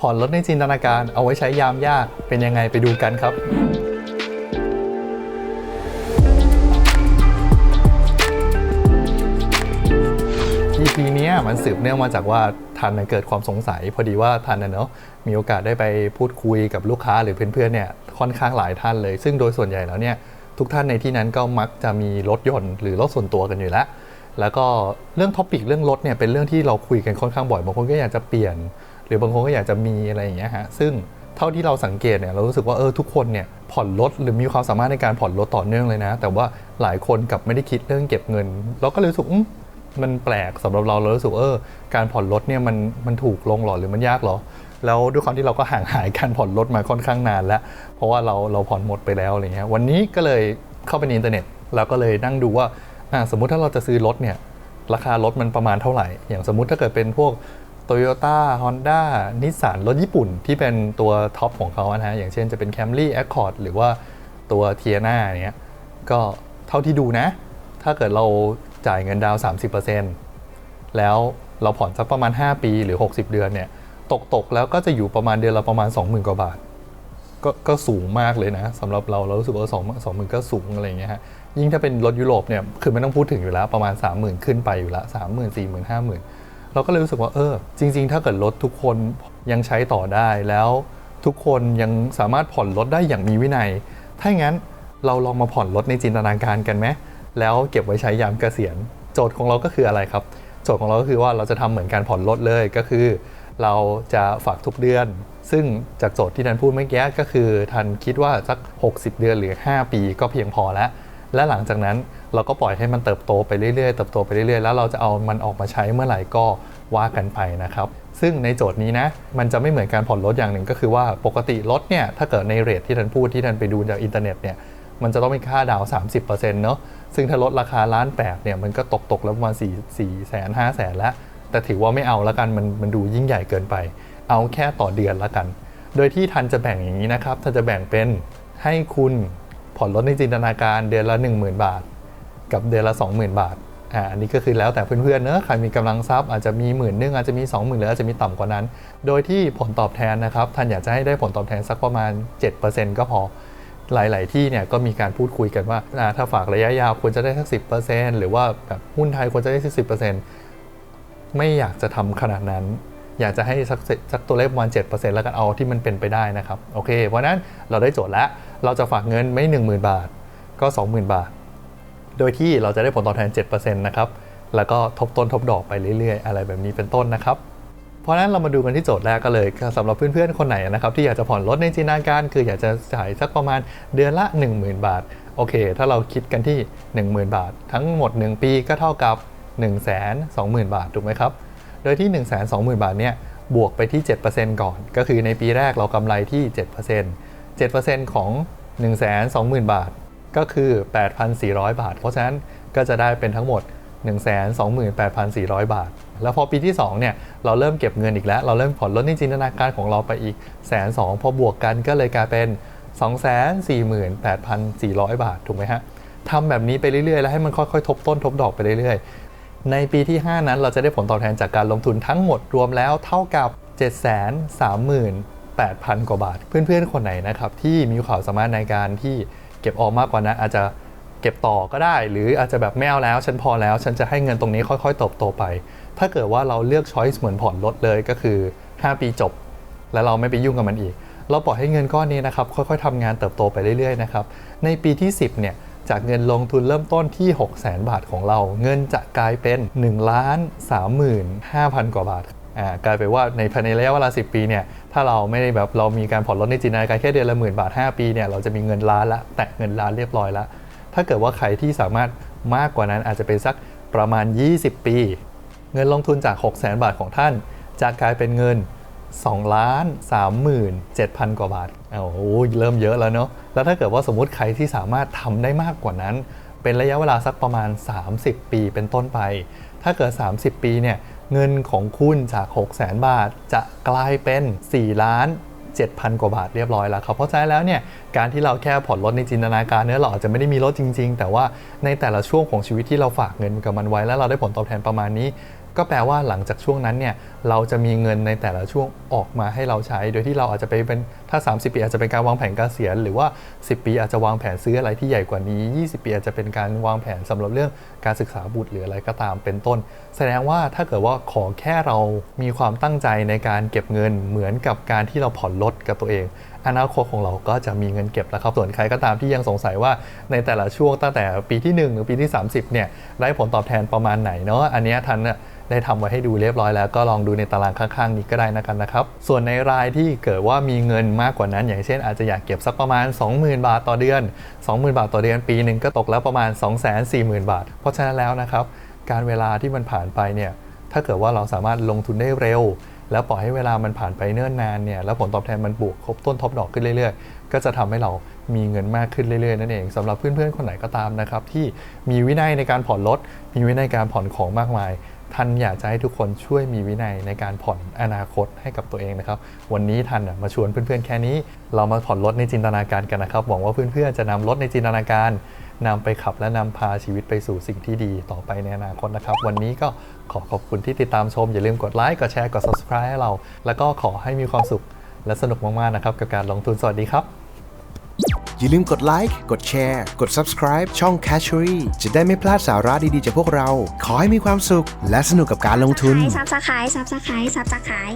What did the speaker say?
ผ่อนรถในจินตนาการเอาไว้ใช้ยามยากเป็นยังไงไปดูกันครับ EP เนี้มันสืบเนื่องมาจากว่าทันน่ะเกิดความสงสัย พอดีว่าทันนเนาะมีโอกาสได้ไปพูดคุยกับลูกค้าหรือเพื่อนๆเนี่ยค่อนข้างหลายท่านเลย ซึ่งโดยส่วนใหญ่แล้วเนี่ยทุกท่านในที่นั้นก็มักจะมีรถยนต์หรือรถส่วนตัวกันอยู่แล้ว แล้วก็เรื่องท็อปิกเรื่องรถเนี่ยเป็นเรื่องที่เราคุยกันค่อนข้างบ่อยบางคนก็อยากจะเปลี่ยน หรือบางคนก็อยากจะมีอะไรอย่างเงี้ยฮะซึ่งเท่าที่เราสังเกตเนี่ยเรารู้สึกว่าเออทุกคนเนี่ยผ่อนรถหรือมีความสามารถในการผ่อนรถต่อเนื่องเลยนะ แต่ว่าหลายคนกลับไม่ได้คิดเรื่องเก็บเงิน เราก็เลยรู้สึกมันแปลกสำหรับเราเรารู้สึกว่าเออการผ่อนรถเนี่ยมันมันถูกลงหรอหรือมันยากหรอ แล้วด้วยความที่เราก็ห่างหายการผ่อนรถมาค่อนข้างนานแล้ว เพราะว่าเราเราผ่อนหมดไปแล้วอะไรเงี้ยวันนี้ก็เลยเข้าไปในอินเทอร์เน็ตแล้วก็เลยนั่งดูว่าอ่าสมมุติถ้าเราจะซื้อรถเนี่ยราคารถมันประมาณเท่าไหร่ อย่างสมมุติถ้าเกิดเป็นพวก Toyota Honda Nissan รถญี่ปุ่นที่เป็นตัวท็อปของเขานะฮะอย่างเช่นจะเป็น Camry Accord หรือว่าตัว t i a n a เนี้ยก็เท่าที่ดูนะ ถ้าเกิดเราจ่ายเงินดาวน์30%แล้วเราผ่อนสักประมาณ 5 ปีหรือ 60 เดือนเนี่ยตกตกแล้วก็จะอยู่ประมาณเดือนละประมาณ 20,000 กว่าบาทก็ก็สูงมากเลยนะสำหรับเราเรารู้สึกว่าสองสองหมื่นก็สูงอะไรเงี้ยฮะยิ่งถ้าเป็นรถยุโรปเนี่ยคือไม่ต้องพูดถึงอยู่แล้วประมาณ 3 0,000 ขึ้นไปอยู่ล้วสามหมื่นสี่หมื่นห้าหมื่น เราก็เลยรู้สึกว่าเออ จริง ๆ ถ้าเกิดรถทุกคนยังใช้ต่อได้แล้วทุกคนยังสามารถผ่อนรถได้อย่างมีวินัย ถ้าอย่างนั้นเราลองมาผ่อนรถในจินตนาการกันไหมแล้วเก็บไว้ใช้ยามเกษียณ โจทย์ของเราก็คืออะไรครับ โจทย์ของเราก็คือว่าเราจะทำเหมือนการผ่อนรถเลยก็คือ เราจะฝากทุกเดือน ซึ่งจากโจทย์ที่ทันพูดเมื่อกี้ก็คือทันคิดว่าสัก 60 เดือนหรือ 5 ปีก็เพียงพอแล้ว และหลังจากนั้นเราก็ปล่อยให้มันเติบโตไปเรื่อยๆ เติบโตไปเรื่อยๆ แล้วเราจะเอามันออกมาใช้เมื่อไหร่ก็ว่ากันไปนะครับ ซึ่งในโจทย์นี้นะ มันจะไม่เหมือนการผ่อนรถอย่างหนึ่งก็คือว่าปกติรถเนี่ย ถ้าเกิดในเรทที่ทันพูดที่ทันไปดูจากอินเทอร์เน็ตเนี่ย มันจะต้องมีค่าดาวน์30%เนาะ ซึ่งถ้าลดราคาล้านแปดเนี่ย มันก็ตกตกแล้วประมาณ4 4แสน5แสนแล้ว แต่ถือว่าไม่เอาละกัน มันมันดูยิ่งใหญ่เกินไป เอาแค่ต่อเดือนละกัน โดยที่ทันจะแบ่งอย่างนี้นะครับทันจะแบ่งเป็นให้คุณ ผ่อนรถในจินตนาการเดือนละ 10,000 บาท กับเดือนละ 20,000 บาทอ่าอันนี้ก็คือแล้วแต่เพื่อนๆเนอะใครมีกำลังทรัพย์อาจจะมีหมื่นนึงอาจจะมี 20,000หรืออาจจะมีต่ำกว่านั้น โดยที่ผลตอบแทนนะครับท่านอยากจะให้ได้ผลตอบแทนสักประมาณ 7%ก็พอหลาย ๆ ที่เนี่ยก็มีการพูดคุยกันว่าถ้าฝากระยะยาวควรจะได้สัก 10%หรือว่าแบบหุ้นไทยควรจะได้สัก 10%ไม่อยากจะทำขนาดนั้น อยากจะให้สักสักตัวเลขประมาณ7%แล้วกันเอาที่มันเป็นไปได้นะครับโอเค เพราะนั้นเราได้โจทย์แล้ว เราจะฝากเงินไม่ 10,000 บาท ก็ 20,000 บาท โดยที่เราจะได้ผลตอบแทน 7%นะครับ แล้วก็ทบต้นทบดอกไปเรื่อย ๆ อะไรแบบนี้เป็นต้นนะครับ เพราะนั้นเรามาดูกันที่โจทย์แรกก็เลยสำหรับเพื่อนๆ คนไหนนะครับ ที่อยากจะผ่อนรถในจินตนาการ คืออยากจะจ่ายสักประมาณเดือนละ 10,000 บาท โอเค ถ้าเราคิดกันที่ 10,000 บาท ทั้งหมด 1 ปีก็เท่ากับ 1 2 0 0 0 0 บาทถูกไหมครับ โดยที่ 1 2 0 0 0 0 บาทเนี่ยบวกไปที่ 7%ก่อน ก็คือในปีแรกเรากำไรที่ 7% 7%ของ 1 2 0 0 0 0 บาท ก็คือ 8,400 บาท เพราะฉะนั้นก็จะได้เป็นทั้งหมด 128,400 บาท แล้วพอปีที่ 2 เนี่ย เราเริ่มเก็บเงินอีกแล้ว เราเริ่มผ่อนลดในจินตนาการของเราไปอีกแสนสองพอบวกกันก็เลยกลายเป็น 248,400 บาท ถูกไหมฮะทำแบบนี้ไปเรื่อยๆ แล้วให้มันค่อยๆ ทบต้นทบดอกไปเรื่อยๆ ในปีที่ 5 นั้นเราจะได้ผลตอบแทนจากการลงทุนทั้งหมดรวมแล้วเท่ากับ 8,000 กว่าบาท เพื่อนๆ คนไหนนะครับที่มีความสามารถในการที่เก็บออมมากกว่านั้นอาจจะเก็บต่อก็ได้ หรืออาจจะแบบไม่เอาแล้ว ฉันพอแล้ว ฉันจะให้เงินตรงนี้ค่อยๆเติบโตไป ถ้าเกิดว่าเราเลือกช้อยส์เหมือนผ่อนรถเลยก็คือ 5 ปีจบ แล้วเราไม่ไปยุ่งกับมันอีก เราปล่อยให้เงินก้อนนี้นะครับค่อยๆทำงานเติบโตไปเรื่อยๆนะครับในปีที่ 10เนี่ยจากเงินลงทุนเริ่มต้นที่ 6 0 0 0 0 0 บาทของเรา เงินจะกลายเป็น1ล้าน35,000 กว่าบาท กลายเป็นว่าในภายในระยะเวลา 10 ปีเนี่ยถ้าเราไม่ได้แบบเรามีการผ่อนรถในจินตนาการแค่เดือนละหมื่นบาท 5 ปีเนี่ยเราจะมีเงินล้านละแตะเงินล้านเรียบร้อยล้วถ้าเกิดว่าใครที่สามารถมากกว่านั้นอาจจะเป็นสักประมาณ 20 ปี เงินลงทุนจาก 6 0 0 0 0 0 บาทของท่าน จะกลายเป็นเงิน2ล้าน37,000 กว่าบาทโอ้โหเริ่มเยอะแล้วเนาะแล้วถ้าเกิดว่าสมมติใครที่สามารถทำได้มากกว่านั้น เป็นระยะเวลาสักประมาณ 30 ปีเป็นต้นไป ถ้าเกิด 30 ปีเนี่ย เงินของคุณจาก6 0 0 0 0 0บาทจะกลายเป็น 4 ล้าน 7,000 กว่าบาทเรียบร้อยแล้วครับ เพราะฉะนั้นแล้วเนี่ยการที่เราแค่ผ่อนรถในจินตนาการเนี่ยเราอาจจะไม่ได้มีรถจริง ๆ แต่ว่าในแต่ละช่วงของชีวิตที่เราฝากเงินกับมันไว้ แล้วเราได้ผลตอบแทนประมาณนี้ ก็แปลว่าหลังจากช่วงนั้นเนี่ยเราจะมีเงินในแต่ละช่วงออกมาให้เราใช้ โดยที่เราอาจจะไปเป็นถ้า 30 ปีอาจจะเป็นการวางแผนกเกษียณหรือว่า 10 ปีอาจจะวางแผนซื้ออะไรที่ใหญ่กว่านี้ 20 ปีอาจจะเป็นการวางแผนสำหรับเรื่องการศึกษาบุตรหรืออะไรก็ตามเป็นต้น แสดงว่าถ้าเกิดว่าขอแค่เรามีความตั้งใจในการเก็บเงินเหมือนกับการที่เราผ่อนรถกับตัวเองอนาคตของเราก็จะมีเงินเก็บแล้วครับ ส่วนใครก็ตามที่ยังสงสัยว่าในแต่ละช่วงตั้งแต่ปีที่ 1 หรือปีที่ 30เนี่ยได้ผลตอบแทนประมาณไหนเนาะอันนี้ทันน่ะได้ทำไว้ให้ดูเรียบร้อยแล้วก็ลองดูในตารางข้างๆ นี้ก็ได้นะกับนะครับ ส่วนในรายที่เกิดว่ามีเงินมากกว่านั้น อย่างเช่นอาจจะอยากเก็บสักประมาณ 20,000 บาทต่อเดือน 20,000 บาทต่อเดือนปีหนึ่งก็ตกแล้วประมาณ 240,000 บาท เพราะฉะนั้นแล้วนะครับ การเวลาที่มันผ่านไปเนี่ยถ้าเกิดว่าเราสามารถลงทุนได้เร็ว แล้วปล่อยให้เวลามันผ่านไปเนิ่นนานเนี่ยแล้วผลตอบแทนมันบวกครบต้นทบดอกขึ้นเรื่อยๆ ก็จะทำให้เรามีเงินมากขึ้นเรื่อยๆ นั่นเองสำหรับเพื่อนๆ คนไหนก็ตามนะครับ ที่มีวินัยในการผ่อนรถ มีวินัยการผ่อนของมากมายท่านอยากจะให้ทุกคนช่วยมีวินัยในการผ่อนอนาคตให้กับตัวเองนะครับ วันนี้ท่านมาชวนเพื่อนๆแค่นี้ เรามาผ่อนรถในจินตนาการกันนะครับหวังว่าเพื่อนๆจะนำรถในจินตนาการ นำไปขับและนำพาชีวิตไปสู่สิ่งที่ดีต่อไปในอนาคตนะครับ วันนี้ก็ขอขอบคุณที่ติดตามชม อย่าลืมกดไลค์กดแชร์กด subscribe ให้เรา แล้วก็ขอให้มีความสุขและสนุกมากๆนะครับกับการลงทุนสวัสดีครับ อย่าลืมกดไลค์กดแชร์ กด subscribe ช่อง Catchery จะได้ไม่พลาดสาระดีๆจากพวกเรา ขอให้มีความสุข และสนุกกับการลงทุน ซับสไครต์ซับสไครต์ซับสไครต์